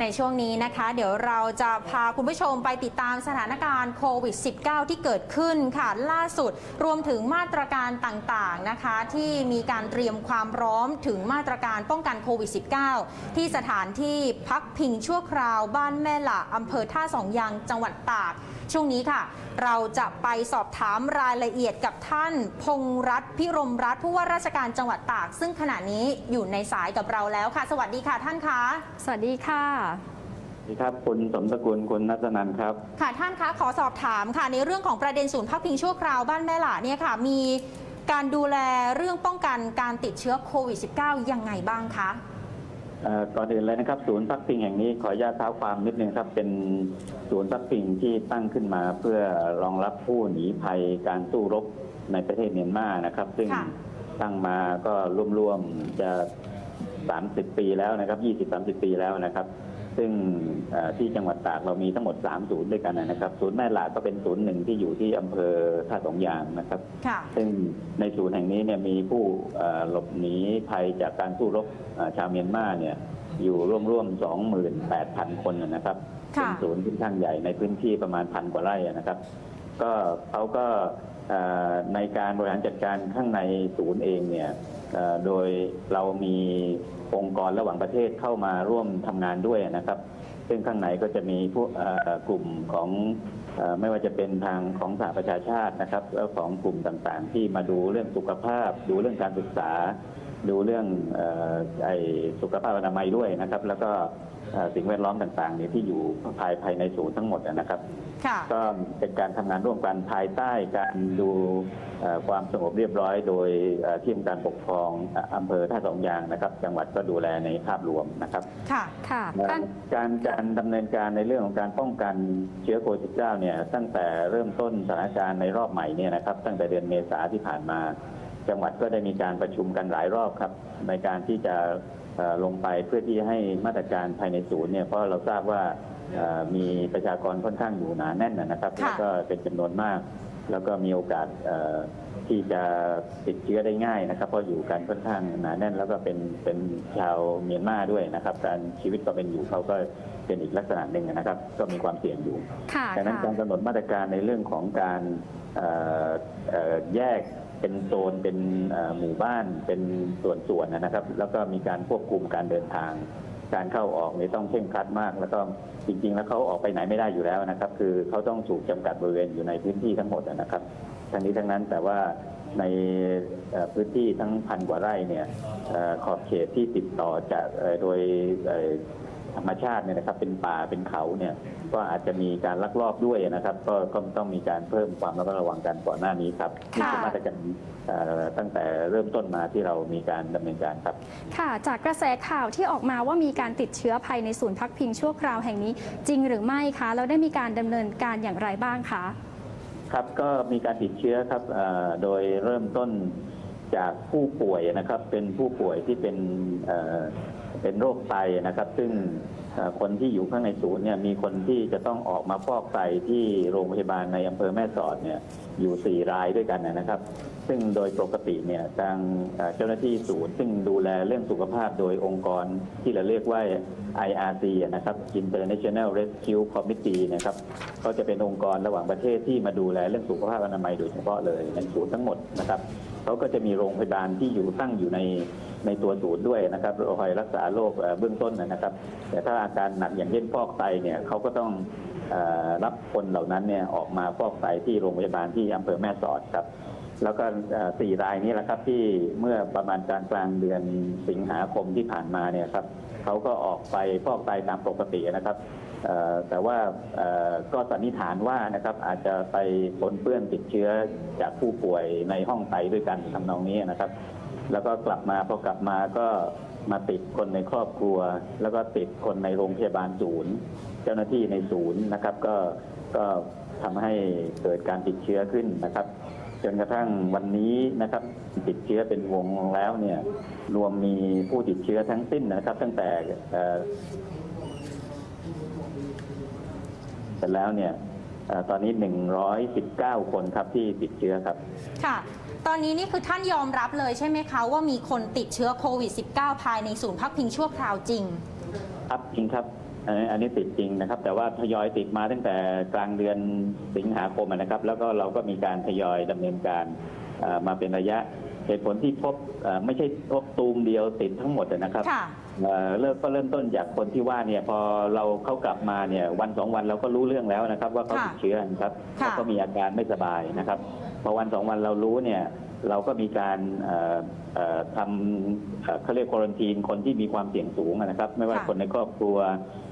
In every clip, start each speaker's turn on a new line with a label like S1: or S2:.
S1: ในช่วงนี้นะคะ เดี๋ยวเราจะพาคุณผู้ชมไปติดตามสถานการณ์โควิด -19 ที่เกิดขึ้นค่ะ ล่าสุดรวมถึงมาตรการต่างๆนะคะ ที่มีการเตรียมความพร้อมถึงมาตรการป้องกันโควิด -19 ที่สถานที่พักพิงชั่วคราวบ้านแม่หละอำเภอท่าสองยางจังหวัดตาก ช่วงนี้ค่ะ เราจะไปสอบถามรายละเอียดกับท่าน พงษ์รัตน์พิรมรัตน์ผู้ว่าราชการจังหวัดตาก ซึ่งขณะนี้อยู่ในสายกับเราแล้วค่ะ สวัสดีค่ะท่านคะ
S2: สวัสดีค่ะ
S3: สวัสดีครับคุณสมสกุลคุณนัทนันท์ครับ
S1: ค่ะท่านคะขอสอบถามค่ะ ในเรื่องของประเด็นศูนย์พักพิงชั่วคราวบ้านแม่หล่าเนี่ยค่ะ มีการดูแลเรื่องป้องกันการติดเชื้อโควิด -19 ยังไงบ้างคะ
S3: เอ่อ ก่อนอื่นเลยนะครับ ศูนย์พักพิงแห่งนี้ขออนุญาตเท้าความนิดนึงครับเป็นศูนย์พักพิงที่ตั้งขึ้นมาเพื่อรองรับผู้หนีภัยการสู้รบในประเทศเมียนมานะครับ ซึ่ง
S1: ค่ะ
S3: ตั้งมาก็ร่วมๆจะ 30 ปีแล้วนะครับ 20-30 ปีแล้วนะครับ ซึ่งเอ่อที่จังหวัดตากเรามีทั้งหมด 3 ศูนย์ด้วยกันนะครับ ศูนย์แม่หลาก็เป็นศูนย์หนึ่งที่อยู่ที่อำเภอท่าสองยางนะครับ
S1: ค่ะ
S3: ซึ่งในศูนย์แห่งนี้เนี่ยมีผู้เอ่อหลบหนีภัยจากการสู้รบเอ่อชาวเมียนมาเนี่ยอยู่ร่วมๆ28,000 คนนะครับ
S1: ค่ะ
S3: เป็นศูนย์ที่ข้างใหญ่ในพื้นที่ประมาณพันกว่าไร่นะครับ ก็เขาก็เอ่อ ในการบริหารจัดการข้างในศูนย์เองเนี่ยโดยเรามีองค์กรระหว่างประเทศเข้ามาร่วมทำงานด้วยนะครับ ซึ่งข้างในก็จะมีผู้กลุ่มของอไม่ว่าจะเป็นทางของสหประชาชาตินะครับแล้วของกลุ่มต่างๆ ที่มาดูเรื่องสุขภาพ ดูเรื่องการศึกษา ดูเรื่องอไอสุขภาพอนามัยด้วยนะครับ แล้วก็ สิ่งแวดล้อมต่างๆเนี่ยที่อยู่ภายภายในศูนย์ทั้งหมดนะครับ
S1: ค่ะ
S3: ก็เป็นการทำงานร่วมกันภายใต้การดูเอ่อความสงบเรียบร้อย โดยเอ่อที่องค์การปกครองเอ่ออำเภอท่าสองยางนะครับ จังหวัดก็ดูแลในภาพรวมนะครับ
S1: ค่ะ
S2: ค่ะท่าน
S3: การการดำเนินการในเรื่องของการป้องกันเชื้อโควิด -19 เนี่ยตั้งแต่เริ่มต้นสถานการณ์ในรอบใหม่เนี่ยนะครับ ตั้งแต่เดือนเมษาที่ผ่านมา จังหวัดก็ได้มีการประชุมกันหลายรอบครับ ในการที่จะเอ่อ ลงไปเพื่อที่ให้มาตรการภายในศูนย์เนี่ยเพราะเราทราบว่าเอ่อมีประชากรค่อนข้างอยู่หนาแน่นนะครับ
S1: ค่ะ
S3: แล้วก็เป็นจำนวนมาก แล้วก็มีโอกาสเอ่อที่จะติดเชื้อได้ง่ายนะครับ เพราะอยู่กันค่อนข้างหนาแน่น แล้วก็เป็นเป็นชาวเมียนมาด้วยนะครับ การชีวิตก็เป็นอยู่เขาก็เป็นอีกลักษณะหนึ่งนะครับ ก็มีความเสี่ยงอยู่
S2: ค่ะ
S3: ดังนั้น
S2: ค่ะ
S3: การกำหนดมาตรการในเรื่องของการเอ่อเอ่อแยก เป็นโซนเป็นหมู่บ้านเป็นส่วนๆนะครับ แล้วก็มีการควบคุมการเดินทาง การเข้าออกนี่ต้องเข่งครัดมาก แล้วก็จริง ๆ แล้วเขาออกไปไหนไม่ได้อยู่แล้วนะครับ คือเขาต้องถูกจำกัดบริเวณอยู่ในพื้นที่ทั้งหมดนะครับทั้งนี้ทั้งนั้นแต่ว่าในพื้นที่ทั้งพันกว่าไร่เนี่ยอขอบเขตที่ติดต่อจากโดย ธรรมชาติเนี่ยนะครับ เป็นป่าเป็นเขาเนี่ย ก็อาจจะมีการลักลอบด้วยนะครับ ก็ก็ต้องมีการเพิ่มความระมัดระวังกันก่อนหน้านี้ครับนี่คือมาตรการเอ่อตั้งแต่เริ่มต้นมาที่เรามีการดำเนินการครับ
S2: ค่ะ จากกระแสข่าวที่ออกมาว่ามีการติดเชื้อภายในศูนย์พักพิงชั่วคราวแห่งนี้ จริงหรือไม่คะแล้วได้มีการดำเนินการอย่างไรบ้างคะ
S3: ครับก็มีการติดเชื้อครับเอ่อโดยเริ่มต้น จากผู้ป่วยนะครับเป็นผู้ป่วยที่เป็นเป็นโรคไตนะครับ ซึ่งคนที่อยู่ข้างในศูนย์เนี่ยมีคนที่จะต้องออกมาฟอกไตที่โรงพยาบาลในอำเภอแม่สอดเนี่ยอยู่ 4 รายด้วยกันนะครับ ซึ่งโดยปกติเนี่ยทางเอ่อเจ้าหน้าที่ศูนย์ ซึ่งดูแลเรื่องสุขภาพโดยองค์กรที่เราเรียกว่า IRC นะครับ International Rescue Committee นะครับก็จะเป็นองค์กรระหว่างประเทศที่มาดูแลเรื่องสุขภาพอนามัยโดยเฉพาะเลยในศูนย์ทั้งหมดนะครับ เขาก็จะมีโรงพยาบาลที่อยู่ตั้งอยู่ในในตัวศูนย์ด้วยนะครับคอยรักษาโรคเบื้องต้นนะครับ แต่ถ้าอาการหนักอย่างเช่นฟอกไตเนี่ยเขาก็ต้องรับคนเหล่านั้นเนี่ยออกมาฟอกไตที่โรงพยาบาลที่อำเภอแม่สอดครับแล้วก็สี่รายนี้แหละครับที่เมื่อประมาณกลางกลางเดือนสิงหาคมที่ผ่านมาเนี่ยครับ เขาก็ออกไปฟอกไตตามปกตินะครับแต่ว่าก็สันนิษฐานว่านะครับอาจจะไปปนเปื้อนติดเชื้อจากผู้ป่วยในห้องไตด้วยกันทำนองนี้นะครับ แล้วก็กลับมาพอกลับมาก็มาติดคนในครอบครัว แล้วก็ติดคนในโรงพยาบาลศูนย์ เจ้าหน้าที่ในศูนย์นะครับ ก็ก็ทำให้เกิดการติดเชื้อขึ้นนะครับ จนกระทั่งวันนี้นะครับติดเชื้อเป็นวงแล้วเนี่ยรวมมีผู้ติดเชื้อทั้งสิ้นนะครับ ตั้งแต่เอ่อเสร็จแล้วเนี่ยเอ่อตอนนี้ 119 คนครับที่ติดเชื้อครับ
S1: ค่ะ ตอนนี้นี่คือท่านยอมรับเลยใช่ไหมคะว่ามีคนติดเชื้อโควิด -19 ภายในศูนย์พักพิงชั่วคราวจริง
S3: ครับจริงครับ อันนี้อันนี้ติดจริงนะครับ แต่ว่าทยอยติดมาตั้งแต่กลางเดือนสิงหาคมอะนะครับ แล้วก็เราก็มีการทยอยดำเนินการเอ่อมาเป็นระยะเหตุผลที่พบเอ่อไม่ใช่พบตูมเดียวติดทั้งหมดอะนะครับ
S1: ค่ะ
S3: เอ่อเริ่มก็เริ่มต้นจากคนที่ว่าเนี่ยพอเราเขากลับมาเนี่ยวันสองวันเราก็รู้เรื่องแล้วนะครับ ว่าเขา
S1: ค่ะ
S3: ติดเชื้อนะครับ
S1: ค่ะ
S3: แล้วก็มีอาการไม่สบายนะครับพอวันสองวันเรารู้เนี่ย เราก็มีการเอ่อเอ่อทำเอ่อเขาเรียกควอนตีนคนที่มีความเสี่ยงสูงอะนะครับ ไม่ว่า
S1: ค่ะ
S3: คนในครอบครัว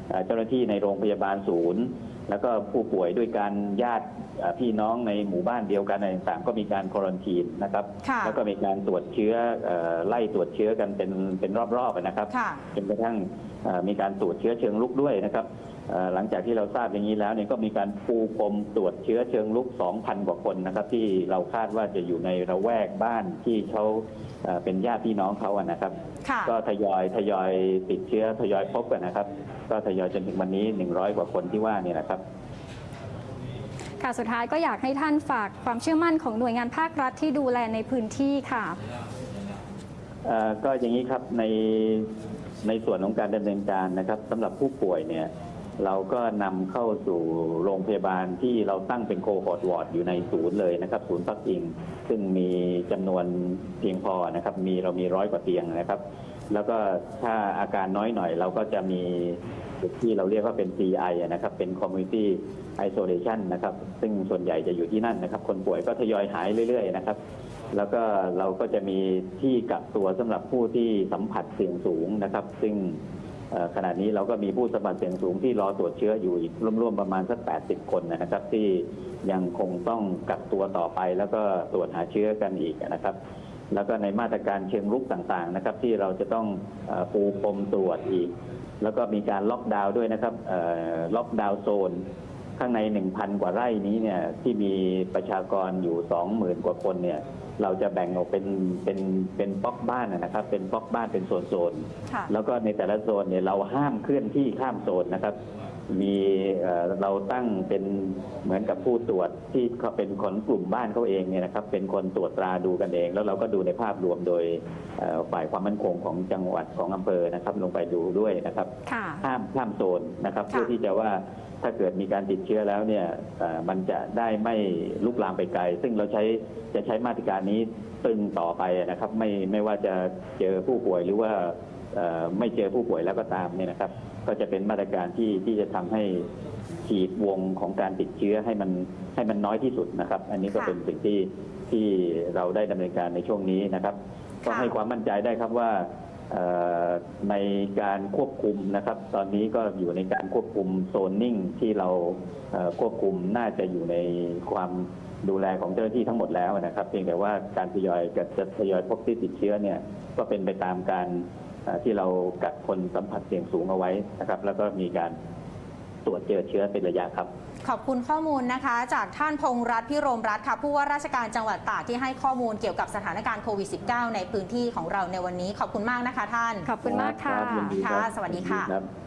S3: เอ่อเจ้าหน้าที่ในโรงพยาบาลศูนย์ แล้วก็ผู้ป่วยด้วยการญาติเอ่อพี่น้องในหมู่บ้านเดียวกันอะไรต่างๆก็มีการควอนตีนนะครับ
S1: ค่ะ
S3: แล้วก็มีการตรวจเชื้อเอ่อไล่ตรวจเชื้อกันเป็นเป็นรอบๆอะนะครับ
S1: ค่ะ
S3: จนกระทั่งเอ่อมีการตรวจเชื้อเชิงลุกด้วยนะครับเอ่อ หลังจากที่เราทราบอย่างนี้แล้วเนี่ยก็มีการปูพรมตรวจเชื้อเชิงลุก 2,000 กว่าคนนะครับ ที่เราคาดว่าจะอยู่ในระแวกบ้านที่เขาเอ่อเป็นญาติพี่น้องเขาอะนะครับ
S1: ค่ะ
S3: ก็ทยอยทยอยติดเชื้อทยอยพบกันนะครับ ก็ทยอยจนถึงวันนี้ 100 กว่าคนที่ว่าเนี่ยนะครับ
S2: ค่ะสุดท้ายก็อยากให้ท่านฝากความเชื่อมั่นของหน่วยงานภาครัฐที่ดูแลในพื้นที่ค่ะ
S3: เอ่อก็อย่างนี้ครับในในส่วนของการดำเนินการนะครับสำหรับผู้ป่วยเนี่ย เราก็นำเข้าสู่โรงพยาบาลที่เราตั้งเป็นโคฮอร์ดวอร์ดอยู่ในศูนย์เลยนะครับ ศูนย์พักพิง ซึ่งมีจำนวนเพียงพอนะครับ มีเรามีร้อยกว่าเตียงนะครับ แล้วก็ถ้าอาการน้อยหน่อย เราก็จะมีที่เราเรียกว่าเป็น CI อนะครับ เป็น Community Isolation นะครับ ซึ่งส่วนใหญ่จะอยู่ที่นั่นนะครับ คนป่วยก็ทยอยหายเรื่อยๆนะครับ แล้วก็เราก็จะมีที่กักตัวสำหรับผู้ที่สัมผัสเสี่ยงสูงนะครับ ซึ่ง ขณะนี้เราก็มีผู้สัมผัสเสี่ยงสูงที่รอตรวจเชื้ออยู่อีกร่วมๆประมาณสัก 80 คนนะครับ ที่ยังคงต้องกักตัวต่อไป แล้วก็ตรวจหาเชื้อกันอีกนะครับ แล้วก็ในมาตรการเชิงรุกต่างๆนะครับ ที่เราจะต้องปูพรมตรวจอีก แล้วก็มีการล็อกดาวน์ด้วยนะครับล็อกดาวน์โซนข้างใน 1,000 กว่าไร่นี้เนี่ยที่มีประชากรอยู่ 20,000 กว่าคนเนี่ย เราจะแบ่งออกเป็นเป็นเป็นบล็อกบ้านนะนะครับ เป็นบล็อกบ้านเป็นโซนๆ
S1: ค่ะ
S3: แล้วก็ในแต่ละโซนเนี่ยเราห้ามเคลื่อนที่ข้ามโซนนะครับ มีเอ่อเราตั้งเป็นเหมือนกับผู้ตรวจที่เขาเป็นคนกลุ่มบ้านเขาเองเนี่ยนะครับ เป็นคนตรวจตราดูกันเอง แล้วเราก็ดูในภาพรวมโดยเอ่อฝ่ายความมั่นคงของจังหวัดของอำเภอนะครับ ลงไปดูด้วยนะครับ
S2: ค่ะ
S3: ห้ามข้ามโซนนะครับ
S1: ค่ะ
S3: เพื่อที่จะว่าถ้าเกิดมีการติดเชื้อแล้วเนี่ยเอ่อมันจะได้ไม่ลุกลามไปไกล ซึ่งเราใช้จะใช้มาตรการนี้ตึงต่อไปนะครับ ไม่ไม่ว่าจะเจอผู้ป่วยหรือว่าเอ่อ ไม่เจอผู้ป่วยแล้วก็ตามเนี่ยนะครับ ก็จะเป็นมาตรการที่ที่จะทำให้ขีดวงของการติดเชื้อให้มันให้มันน้อยที่สุดนะครับ อันนี้ก็เป็นสิ่งที่ที่เราได้ดำเนินการในช่วงนี้นะครับ ก็ให้ความมั่นใจได้ครับว่าในการควบคุมนะครับ ตอนนี้ก็อยู่ในการควบคุมโซนนิ่งที่เราควบคุมน่าจะอยู่ในความดูแลของเจ้าหน้าที่ทั้งหมดแล้วนะครับ เพียงแต่ว่าการทยอยจะจะทยอยพบที่ติดเชื้อเนี่ยก็เป็นไปตามการ ที่เรากักคนสัมผัสเสี่ยงสูงเอาไว้นะครับ แล้วก็มีการตรวจเจอเชื้อเป็นระยะครับ
S1: ขอบคุณข้อมูลนะคะ จากท่านพงษ์รัตน์พิรมรัตน์ค่ะผู้ว่าราชการจังหวัดตากที่ให้ข้อมูลเกี่ยวกับสถานการณ์โควิด -19 ในพื้นที่ของเราในวันนี้ ขอบคุณมากนะคะท่าน
S2: ขอบคุณมากค่ะ
S3: รับยินดีรับ
S1: ค่ะ สวัสดีค่ะ
S3: ยินรับ